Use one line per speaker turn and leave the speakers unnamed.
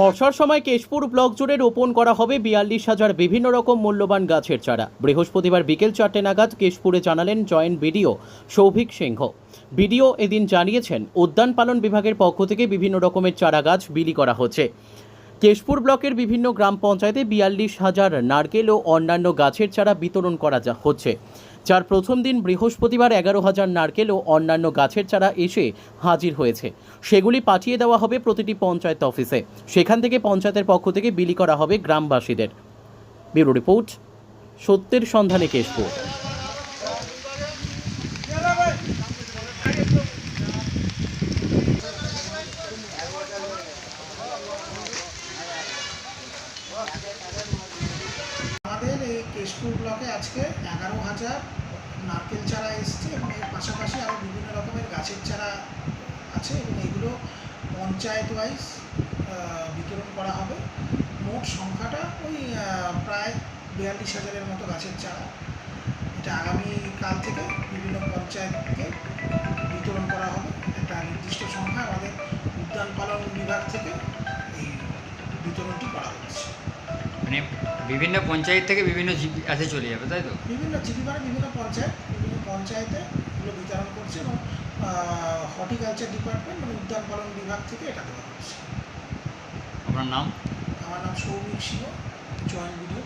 বর্ষার সময় কেশপুর ব্লক জুড়ে রোপণ করা হবে বিয়াল্লিশ হাজার বিভিন্ন রকম মূল্যবান গাছের চারা। বৃহস্পতিবার বিকেল চারটে নাগাদ কেশপুরে জানালেন joint BDO Souvik Singha. BDO এদিন জানিয়েছেন, উদ্যান পালন বিভাগের পক্ষ থেকে বিভিন্ন রকমের চারা গাছ বিলি করা হচ্ছে। কেশপুর ব্লকের বিভিন্ন গ্রাম পঞ্চায়েতে বিয়াল্লিশ হাজার নারকেল ও অন্যান্য গাছের চারা বিতরণ করা যা হচ্ছে। যার প্রথম দিন বৃহস্পতিবার এগারো হাজার নারকেল ও অন্যান্য গাছের চারা এসে হাজির হয়েছে। সেগুলি পাঠিয়ে দেওয়া হবে প্রতিটি পঞ্চায়েত অফিসে। সেখান থেকে পঞ্চায়েতের পক্ষ থেকে বিলি করা হবে গ্রামবাসীদের। ব্যুরো রিপোর্ট সত্যের সন্ধানে কেশপুর।
আমাদের এই কেশপুর ব্লকে আজকে এগারো হাজার নারকেল চারা এসছে এবং এর পাশাপাশি আরও বিভিন্ন রকমের গাছের চারা আছে এবং এগুলো পঞ্চায়েত ওয়াইজ বিতরণ করা হবে। মোট সংখ্যাটা ওই প্রায় বিয়াল্লিশ হাজারের মতো গাছের চারা। এটা আগামী কাল থেকে বিভিন্ন পঞ্চায়েতকে বিতরণ করা হবে।
মানে বিভিন্ন পঞ্চায়েত থেকে বিভিন্ন জিপি আছে চলে যাবে তাই তো?
বিভিন্ন জিপি মানে বিভিন্ন পঞ্চায়েত বিভিন্ন পঞ্চায়েতে এগুলো বিতরণ করছে এবং হর্টিকালচার ডিপার্টমেন্ট মানে উদ্যান পালন বিভাগ থেকে এটা দেওয়া হচ্ছে।
আপনার নাম?
আমার নাম সৌমিক সিংহ জয়েন্ট ভিডিও